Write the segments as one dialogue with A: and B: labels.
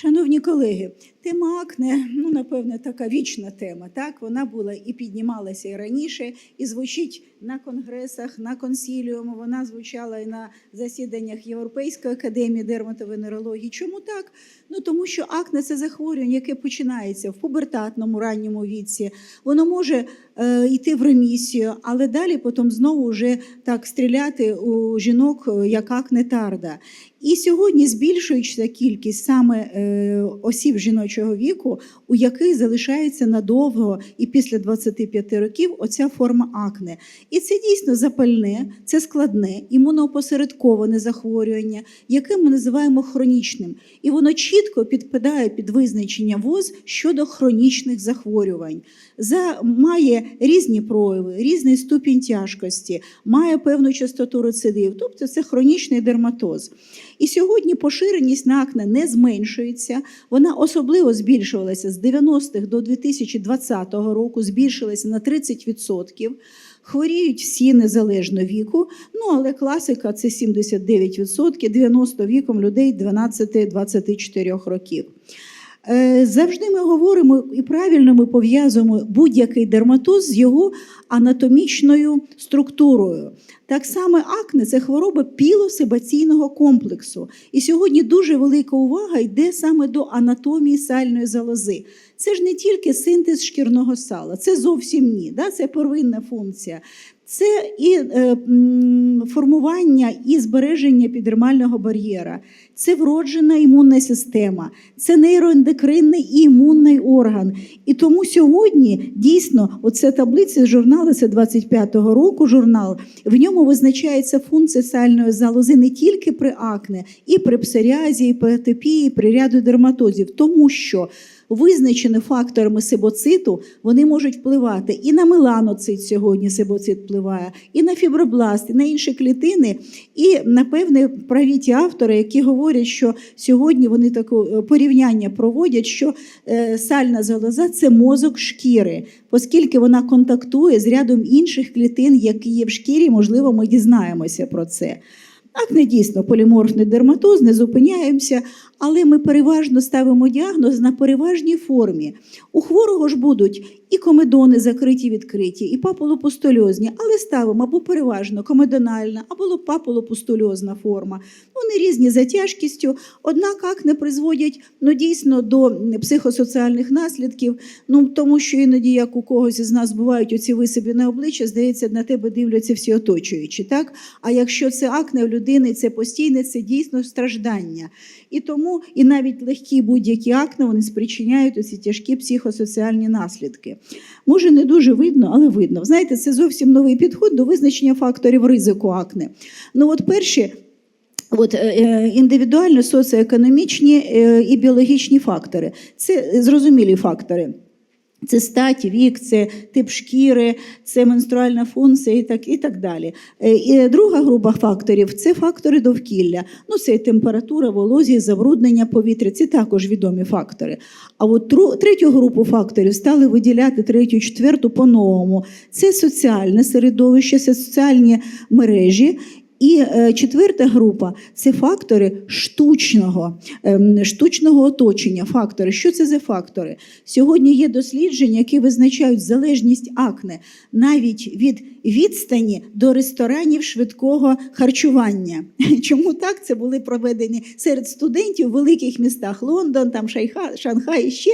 A: Шановні колеги, тема акне, ну напевне, така вічна тема. Так вона була і піднімалася і раніше, і звучить на конгресах, на консіліуму. Вона звучала і на засіданнях Європейської академії дерматовенерології. Чому так? Ну тому що акне це захворювання, яке починається в пубертатному ранньому віці. Воно може йти в ремісію, але далі потім знову вже так стріляти у жінок, е, як акне тарда. І сьогодні збільшується кількість саме е, осіб жіночого віку, у яких залишається надовго і після 25 років оця форма акне. І це дійсно запальне, це складне, імуноопосередковане захворювання, яке ми називаємо хронічним. І воно чітко підпадає під визначення ВОЗ щодо хронічних захворювань. За, має різні прояви, різний ступінь тяжкості, має певну частоту рецидив, тобто це хронічний дерматоз. І сьогодні поширеність на акне не зменшується. Вона особливо збільшувалася з 90-х до 2020 року, збільшилася на 30%. Хворіють всі незалежно віку. Ну але класика це 79%, 90 віком людей 12-24 років. Е, Завжди ми говоримо і правильно ми пов'язуємо будь-який дерматоз з його анатомічною структурою. Так само акне це хвороба пілосебаційного комплексу. І сьогодні дуже велика увага йде саме до анатомії сальної залози. Це ж не тільки синтез шкірного сала, це зовсім ні. Да? Це первинна функція. Це і е, формування і збереження підермального бар'єра, це вроджена імунна система, це нейроендокринний і імунний орган. І тому сьогодні дійсно оця таблиця з журналу, це 25-го року журнал, в ньому визначається функція сальної залози не тільки при акне, і при псоріазі, і при атопії, і при ряду дерматозів, тому що визначені факторами себоциту, вони можуть впливати і на меланоцит сьогодні себоцит впливає, і на фібробласт, і на інші клітини. І, напевне, праві ті автори, які говорять, що сьогодні вони таке порівняння проводять, що е, сальна залоза це мозок шкіри, оскільки вона контактує з рядом інших клітин, які є в шкірі, можливо, ми дізнаємося про це. Акне дійсно поліморфний дерматоз, не зупиняємося, але ми переважно ставимо діагноз на переважній формі. У хворого ж будуть і комедони закриті, відкриті, і папулопустульозні, але ставимо або переважно комедональна, або папулопустульозна форма. Вони різні за тяжкістю, однак акне призводять ну, дійсно до психосоціальних наслідків, ну, тому що іноді, як у когось із нас бувають оці висипи на обличчя, здається, на тебе дивляться всі оточуючі. Так? А якщо це акне у людини, це постійне, це дійсно страждання. І тому і навіть легкі будь-які акни вони спричиняють оці тяжкі психосоціальні наслідки. Може, не дуже видно, але видно. Знаєте, це зовсім новий підход до визначення факторів ризику акне. Ну, от перші. От е, е, індивідуально соціоекономічні е, і біологічні фактори це зрозумілі фактори. Це стать, вік, це тип шкіри, це менструальна функція і так, і так далі. Е, І друга група факторів це фактори довкілля. Ну, це температура, волозі, забруднення повітря, це також відомі фактори. А от третю групу факторів стали виділяти третю, четверту по-новому. Це соціальне середовище, це соціальні мережі. І е, четверта група це фактори штучного, ем, штучного оточення. Фактори. Що це за фактори? Сьогодні є дослідження, які визначають залежність акне навіть від відстані до ресторанів швидкого харчування. Чому так? Це були проведені серед студентів в великих містах Лондон, там Шанхай і ще.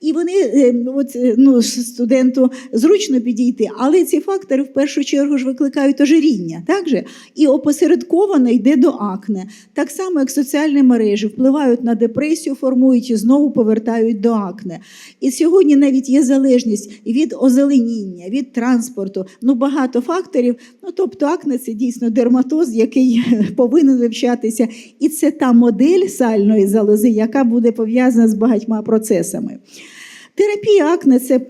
A: І вони е, от, е, ну, студенту зручно підійти, але ці фактори в першу чергу ж викликають ожиріння. Так же? І опосередковано йде до акне. Так само, як соціальні мережі впливають на депресію, формують і знову повертають до акне. І сьогодні навіть є залежність від озеленіння, від транспорту, ну багато факторів. Ну, тобто акне це дійсно дерматоз, який повинен вивчатися. І це та модель сальної залози, яка буде пов'язана з багатьма процесами. Терапія акне це,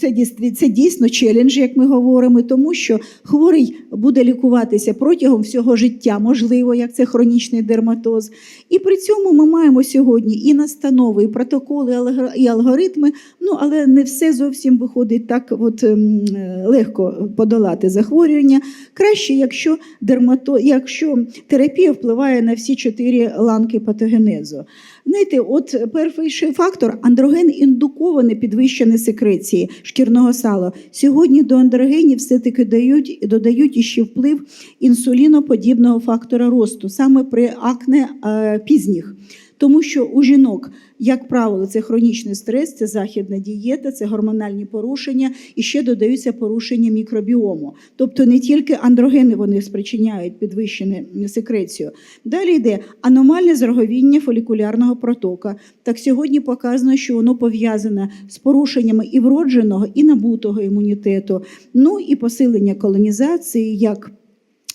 A: це, це дійсно челендж, як ми говоримо, тому що хворий буде лікуватися протягом всього життя, можливо, як це хронічний дерматоз. І при цьому ми маємо сьогодні і настанови, і протоколи, і алгоритми. Ну але не все зовсім виходить так, от ем, легко подолати захворювання. Краще, якщо дермато, якщо терапія впливає на всі чотири ланки патогенезу. Знаєте, от перший фактор андроген індуковане підвищення секреції шкірного сала. Сьогодні до андрогенів все-таки дають, додають іще вплив інсуліноподібного фактора росту, саме при акне е, пізніх. Тому що у жінок, як правило, це хронічний стрес, це західна дієта, це гормональні порушення і ще додаються порушення мікробіому. Тобто не тільки андрогени вони спричиняють підвищену секрецію. Далі йде аномальне зроговіння фолікулярного протока. Так сьогодні показано, що воно пов'язане з порушеннями і вродженого, і набутого імунітету, ну і посилення колонізації як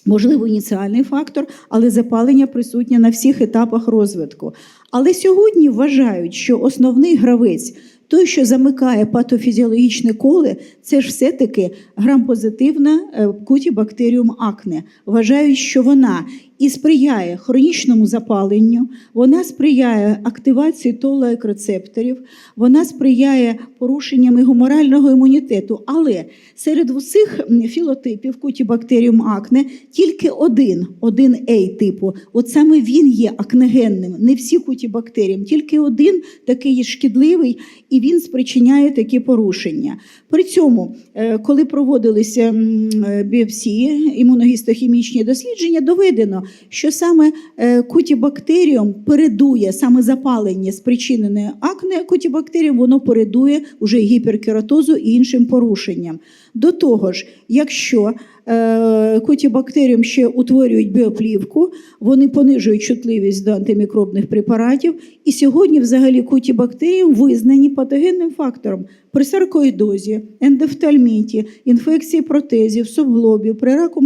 A: Можливо, ініціальний фактор, але запалення присутнє на всіх етапах розвитку. Але сьогодні вважають, що основний гравець, той, що замикає патофізіологічне коле, це ж все-таки грампозитивна е, кутібактеріум акне. Вважають, що вона і сприяє хронічному запаленню, вона сприяє активації толоекрецепторів, вона сприяє порушенням гуморального імунітету. Але серед усіх філотипів кутібактеріум акне тільки один, один A типу. От саме він є акнегенним, не всі кутібактеріям, тільки один такий шкідливий, і він спричиняє такі порушення. При цьому, е, коли проводилися е, біопсії, імуногістохімічні дослідження, доведено, що саме е, кутібактеріум передує саме запалення спричинене акне кутібактеріум, воно передує уже гіперкератозу і іншим порушенням. До того ж, якщо е, кутібактеріум ще утворюють біоплівку, вони понижують чутливість до антимікробних препаратів. І сьогодні, взагалі, кутібактеріум визнані патогенним фактором при саркоїдозі, ендофтальміті, інфекції протезів, субглобів, при раку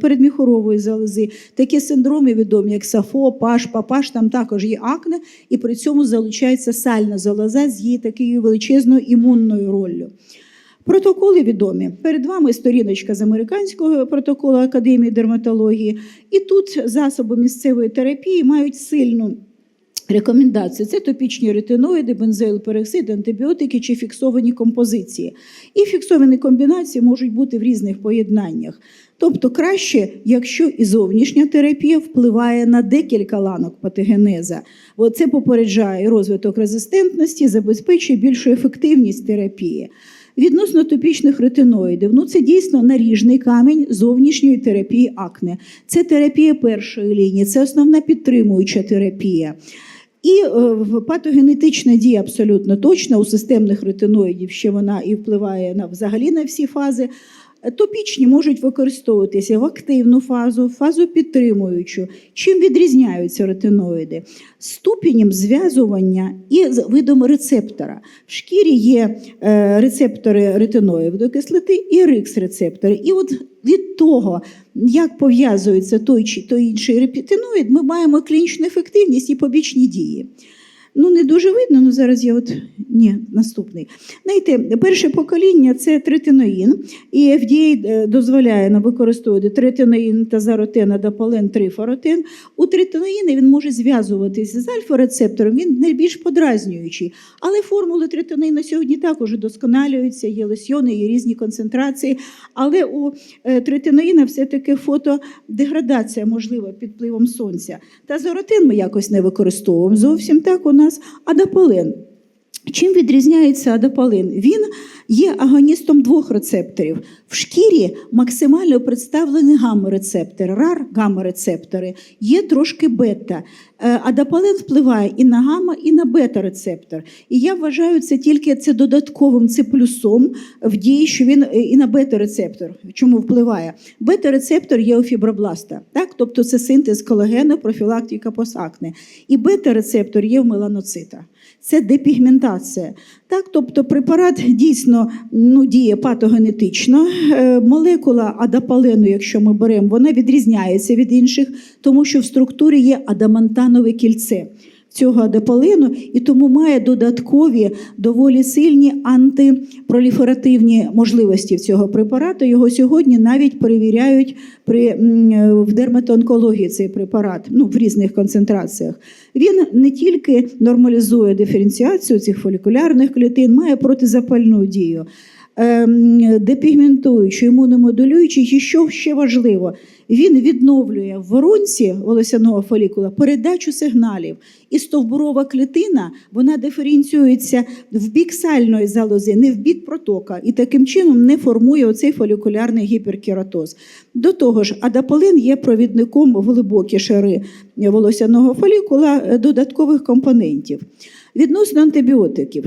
A: передміхорової залози. Такі синдроми відомі, як САФО, ПАШ, ПАПАШ, там також є акне, і при цьому залучається сальна залоза з її такою величезною імунною роллю. Протоколи відомі. Перед вами сторіночка з американського протоколу Академії дерматології. І тут засоби місцевої терапії мають сильну рекомендацію. Це топічні ретиноїди, бензоїлпероксид, антибіотики чи фіксовані композиції. І фіксовані комбінації можуть бути в різних поєднаннях. Тобто краще, якщо і зовнішня терапія впливає на декілька ланок патогенеза. Бо це попереджає розвиток резистентності, забезпечує більшу ефективність терапії. Відносно топічних ретиноїдів, ну це дійсно наріжний камінь зовнішньої терапії акне. Це терапія першої лінії, це основна підтримуюча терапія. І е, патогенетична дія абсолютно точна. У системних ретиноїдів ще вона і впливає на взагалі на всі фази. Топічні можуть використовуватися в активну фазу, фазу підтримуючу. Чим відрізняються ретиноїди? Ступенем зв'язування і видом рецептора. В шкірі є е, рецептори ретиноїдної кислоти і рикс-рецептори. І от від того, як пов'язується той чи той інший репітиноїд, ми маємо клінічну ефективність і побічні дії. Ну, не дуже видно, ну зараз я от ні, наступний. Знаєте, перше покоління це третиноїн, і FDA е, дозволяє нам використовувати третиноїн, тазаротен, адапален, трифоротен. У третиноїни він може зв'язуватися з альфа-рецептором, він найбільш подразнюючий. Але формули третиноїна сьогодні також удосконалюються, є лосьйони, є різні концентрації. Але у е, третиноїна все-таки фотодеградація можлива під впливом сонця. Тазоротин ми якось не використовуємо зовсім так у нас, адапален. Чим відрізняється адапалин? Він є агоністом двох рецепторів. В шкірі максимально представлені гамма-рецептори, рар гамма-рецептори, є трошки бета. Е, Адапалин впливає і на гамма, і на бета-рецептор. І я вважаю це тільки це додатковим, це плюсом в дії, що він е, і на бета-рецептор. Чому впливає? Бета-рецептор є у фібробласта, так? тобто це синтез колагену, профілактика посакне. І бета-рецептор є в меланоцитах. Це депігментація. Так, тобто препарат дійсно ну, діє патогенетично. Е, Молекула адапалену, якщо ми беремо, вона відрізняється від інших, тому що в структурі є адамантанове кільце. Цього адеполину і тому має додаткові доволі сильні антипроліферативні можливості цього препарату. Його сьогодні навіть перевіряють при, в дерматоонкології цей препарат ну, в різних концентраціях. Він не тільки нормалізує диференціацію цих фолікулярних клітин, має протизапальну дію. Ем, Депігментуючи, імуномодулюючи, і що ще важливо, він відновлює в воронці волосяного фолікула передачу сигналів. І стовбурова клітина вона диференціюється в бік сальної залози, не в бік протока, і таким чином не формує оцей фолікулярний гіперкератоз. До того ж, адаполин є провідником глибокі шари волосяного фолікула е, додаткових компонентів. Відносно антибіотиків.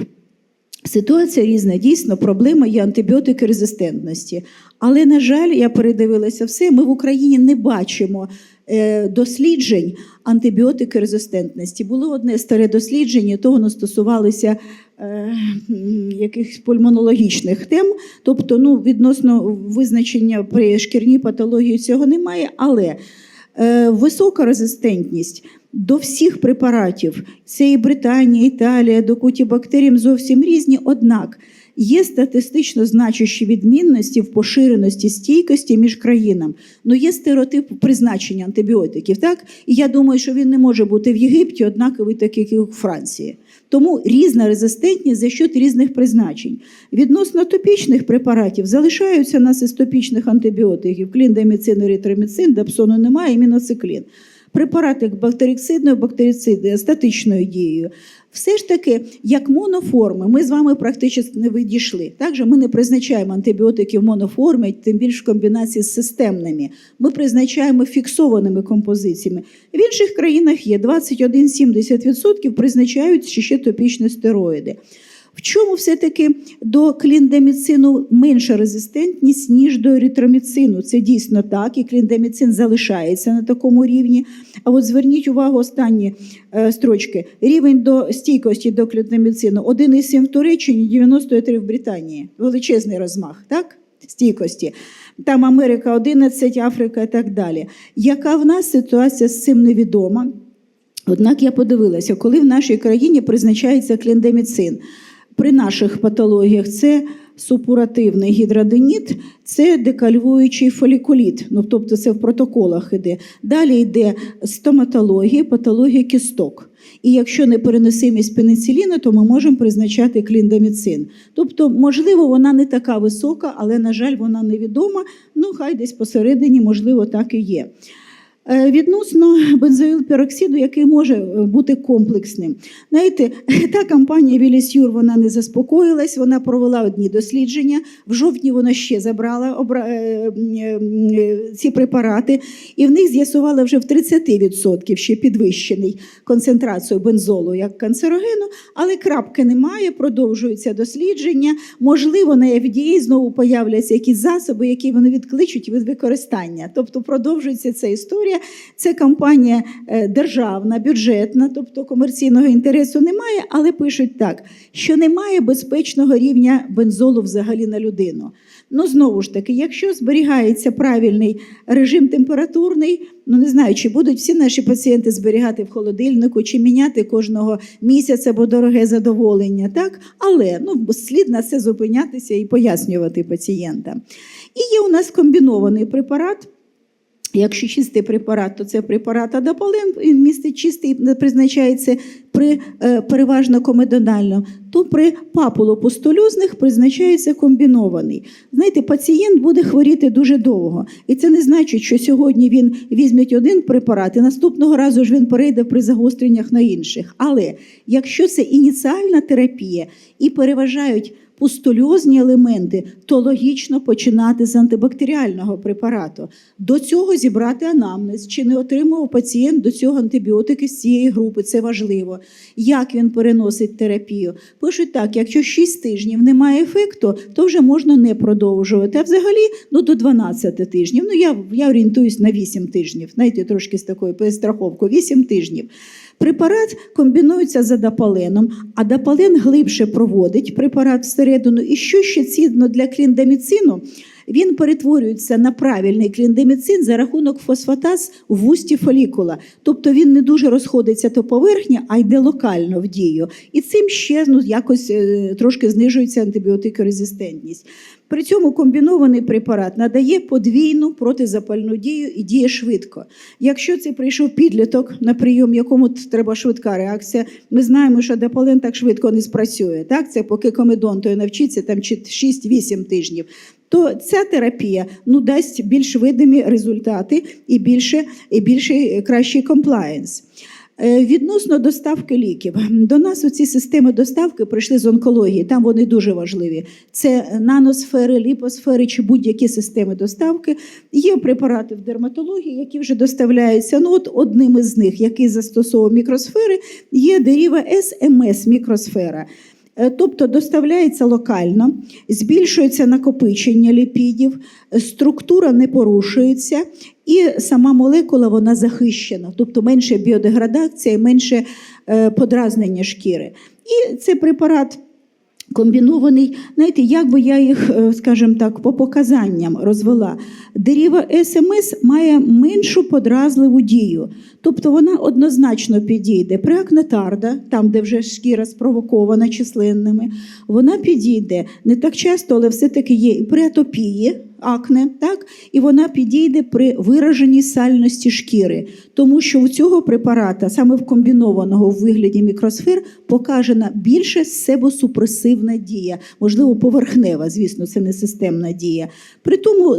A: Ситуація різна, дійсно, проблема є антибіотики резистентності. Але, на жаль, я передивилася все. Ми в Україні не бачимо е, досліджень антибіотики резистентності. Було одне старе дослідження, то воно стосувалося е, якихось пульмонологічних тем. Тобто, ну, відносно визначення при шкірній патології цього немає, але е, висока резистентність до всіх препаратів, це і Британія, Італія, до кутібактеріям зовсім різні. Однак є статистично значущі відмінності в поширеності стійкості між країнами. Ну є стереотип призначення антибіотиків, так? І я думаю, що він не може бути в Єгипті, однаковий, так як і у Франції. Тому різна резистентність за счет різних призначень. Відносно топічних препаратів залишаються нас із топічних антибіотиків: кліндаміцин, еритроміцин, дапсону немає, і міноциклін. Препарати як бактерицидної, статичною дією. Все ж таки, як моноформи, ми з вами практично не відійшли. Також ми не призначаємо антибіотики в моноформі, тим більше в комбінації з системними. Ми призначаємо фіксованими композиціями. В інших країнах є 21-70% призначають ще топічні стероїди. В чому все-таки до кліндаміцину менша резистентність, ніж до еритроміцину? Це дійсно так, і кліндаміцин залишається на такому рівні. А от зверніть увагу останні е, строчки. Рівень до стійкості до кліндаміцину 1,7 в Туреччині, 93 в Британії. Величезний розмах, так? Стійкості. Там Америка 11, Африка і так далі. Яка в нас ситуація з цим невідома? Однак я подивилася, коли в нашій країні призначається кліндаміцин при наших патологіях це супуративний гідроденіт, це декальвуючий фолікуліт. Ну, тобто це в протоколах іде. Далі йде стоматологія, патологія кісток. І якщо не переносимість пенициліну, то ми можемо призначати кліндаміцин. Тобто, можливо, вона не така висока, але, на жаль, вона невідома. Ну, хай десь посередині, можливо, так і є. Е, Відносно бензоїлпероксиду, який може е, бути комплексним. Знаєте, та компанія Вілісюр вона не заспокоїлась, вона провела одні дослідження. В жовтні вона ще забрала е, ці препарати, і в них з'ясували вже в 30% ще підвищений концентрацію бензолу як канцерогену, але крапки немає, продовжуються дослідження. Можливо, на FDA знову появляться якісь засоби, які вони відкличуть від використання. Тобто продовжується ця історія. Це компанія е, державна, бюджетна, тобто комерційного інтересу немає, але пишуть так, що немає безпечного рівня бензолу взагалі на людину. Ну, знову ж таки, якщо зберігається правильний режим температурний, ну не знаю, чи будуть всі наші пацієнти зберігати в холодильнику, чи міняти кожного місяця, бо дороге задоволення, так? Але ну, слід на це зупинятися і пояснювати пацієнтам. І є у нас комбінований препарат. Якщо чистий препарат, то це препарат адаполин, він містить чистий, призначається при е, переважно комедонально, то при папулопустульозних призначається комбінований. Знаєте, пацієнт буде хворіти дуже довго. І це не значить, що сьогодні він візьме один препарат, і наступного разу ж він перейде при загостреннях на інших. Але якщо це ініціальна терапія і переважають пустульозні елементи, то логічно починати з антибактеріального препарату. До цього зібрати анамнез, чи не отримував пацієнт до цього антибіотики з цієї групи. Це важливо. Як він переносить терапію? Пишуть так: якщо 6 тижнів немає ефекту, то вже можна не продовжувати. А взагалі ну, до 12 тижнів. Ну я, я орієнтуюсь на 8 тижнів. Знаєте, трошки з такою перестраховкою. 8 тижнів. Препарат комбінується з адапаленом, а дапален глибше проводить препарат всередину. І що ще цінно для кліндаміцину? Він перетворюється на правильний кліндаміцин за рахунок фосфатаз в вусті фолікула. Тобто він не дуже розходиться до поверхні, а йде локально в дію. І цим ще ну, якось е, трошки знижується антибіотикорезистентність. При цьому комбінований препарат надає подвійну протизапальну дію і діє швидко. Якщо це прийшов підліток на прийом, якому треба швидка реакція, ми знаємо, що депален так швидко не спрацює. Так, це поки комедонтою навчиться там чи 6-8 тижнів. То ця терапія ну дасть більш видимі результати і більше і більший кращий комплаєнс. Е, Відносно доставки ліків, до нас оці системи доставки прийшли з онкології. Там вони дуже важливі. Це наносфери, ліпосфери чи будь-які системи доставки. Є препарати в дерматології, які вже доставляються. Ну, от одним із них, який застосовує мікросфери, є деріва СМС мікросфера. Е, Тобто доставляється локально, збільшується накопичення ліпідів, е, структура не порушується, і сама молекула вона захищена, тобто менше біодеградація, менше е, подразнення шкіри. І це препарат. Комбінований, знаєте, як би я їх, е, скажімо так, по показанням розвела. Деріва СМС має меншу подразливу дію, тобто вона однозначно підійде. При акнетарда, там, де вже шкіра спровокована численними, вона підійде. Не так часто, але все-таки є і при атопії, акне, так? і вона підійде при вираженій сальності шкіри, тому що у цього препарата, саме в комбінованого в вигляді мікросфер, показана більше себосупресивна дія, можливо, поверхнева, звісно, це не системна дія. При тому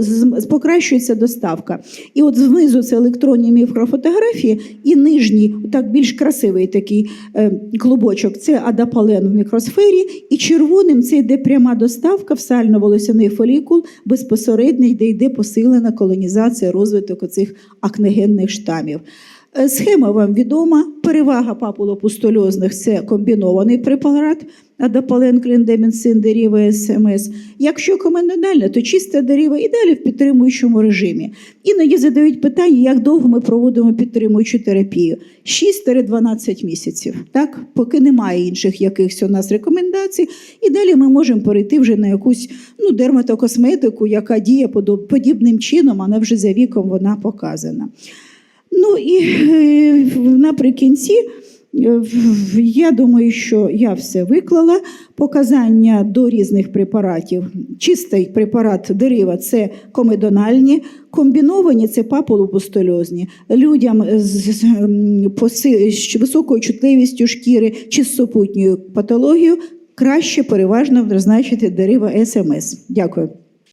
A: покращується доставка. І от знизу це електронні мікрофотографії, і нижній, так більш красивий такий е, клубочок, це адапален в мікросфері, і червоним це йде пряма доставка в сально-волосяний фолікул безпосередньо, де йде посилена колонізація, розвиток оцих акнегенних штамів. Е, Схема вам відома. Перевага папулопустольозних це комбінований препарат адапален, деріва СМС. Якщо комендональна, то чиста деріва і далі в підтримуючому режимі. Іноді задають питання, як довго ми проводимо підтримуючу терапію. 6-12 місяців, так? поки немає інших якихось у нас рекомендацій. І далі ми можемо перейти вже на якусь ну, дерматокосметику, яка діє подібним чином, але вже за віком вона показана. Ну і е, наприкінці, е, я думаю, що я все виклала. Показання до різних препаратів. Чистий препарат дерива це комедональні, комбіновані це папулопустольозні. Людям з, високою чутливістю шкіри чи з супутньою патологією краще переважно призначити дерива СМС. Дякую.